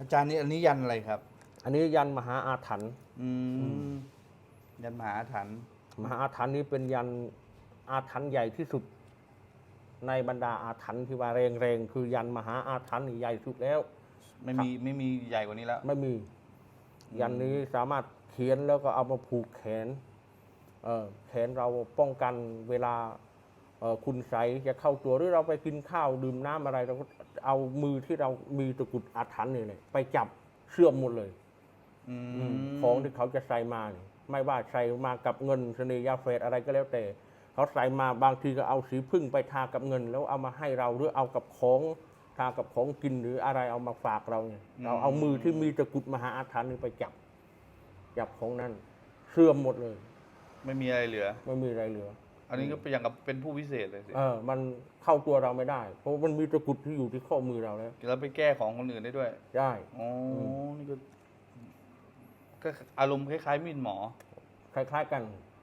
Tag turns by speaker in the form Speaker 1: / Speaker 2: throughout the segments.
Speaker 1: อาจารย์นี่อันนี้ยันอะไรครับ
Speaker 2: อันนี้ยันมหาอาถรรพ์
Speaker 1: อืมยันมหาถัน
Speaker 2: มหาอาถรรพ์นี้เป็นยันอาถรรพ์ใหญ่ที่สุด ในบรรดาอาถรรพ์ที่ว่าแรงๆคือยันมหาอาถรรพ์นี่ใหญ่สุดแล้ว
Speaker 1: ไม่มีไม่มีใหญ่กว่านี้แล้ว
Speaker 2: ไม่มี ยันนี้สามารถเขียนแล้วก็เอามาผูกแขน เอ่อแขนเราป้องกันเวลาเอ่อ คุณใสยจะเข้าตัวหรือเราไปกินข้าวดื่มน้ำอะไรเราก็เอามือที่เรามีตะกรุดอาถรรพ์นี่เนี่ยไปจับเชื่อมหมดเลย
Speaker 1: อืม
Speaker 2: ของที่เขาจะใส่มาเนี่ยไม่ว่าใส่มากับเงินเสน่ห์ยาเฟสอะไรก็แล้วแต่ เขาใส่มาบางทีก็เอาสีพึ่งไปทากับเงิน แล้วเอามาให้เราหรือเอากับของทากับของกินหรืออะไรเอามาฝากเราเนี่ยเราเอามือที่มีตะกรุดมหาอาถรรพ์นี่ไปจับ จับของนั้นเสื่อมหมดเลย
Speaker 1: ไม่มีอะไรเหลือ
Speaker 2: ไม่มีอะไรเหลือ
Speaker 1: อันนี้ก็เป็นอย่างกับเป็นผู้พิเศษเลยสิ
Speaker 2: เออ มันเข้าตัวเราไม่ได้ เพราะมันมีตะกรุดที่อยู่ที่ข้อมือเราแล้ว
Speaker 1: แล้วไปแก้ของคนอื่นได้ด้วย
Speaker 2: ได้
Speaker 1: อ๋ออนี่ก็ก็อารมณ์คล้ายๆมีดหมอ
Speaker 2: คล้าย ๆ กัน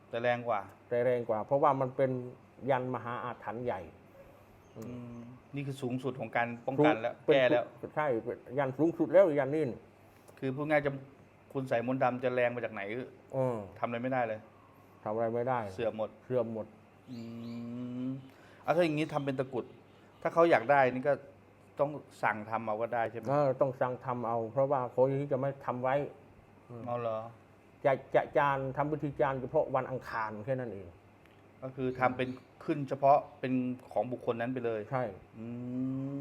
Speaker 1: แต่แรงกว่า
Speaker 2: แต่แรงกว่า เพราะว่ามันเป็นยันมหาอาถรรพ์ใหญ่
Speaker 1: อืมนี่คือสูงสุดของการป้องกันแล้ว
Speaker 2: เป็น
Speaker 1: แก้แล้ว
Speaker 2: ใช่เป็นยันสูงสุดแล้วยันนี่น่ะ
Speaker 1: คือพูดง่ายจะคุณใส่มนต์ดำจะแรงมาจากไหนก็
Speaker 2: เออ
Speaker 1: ทำอะไรไม่ได้เลย
Speaker 2: ทำอะไรไม่ได้
Speaker 1: เสื่อมหมด
Speaker 2: เสื่อมหมด
Speaker 1: อืมเอาถ้าอย่างนี้ทำเป็นตะกรุด ถ้าเขาอยากได้นี่ก็ต้องสั่งทำเอาก็ได้ใช่ไหม
Speaker 2: เออต้องสั่งทำเอา เพราะว่าคนที่จะไม่ทำไว้
Speaker 1: เอาเหรอ
Speaker 2: จะจะจานทำพิธีจานเฉพาะวันอังคารแค่นั้นเอง
Speaker 1: ก็คือทำเป็นขึ้นเฉพาะเป็นของบุคคลนั้นไปเลย
Speaker 2: ใช่
Speaker 1: อืม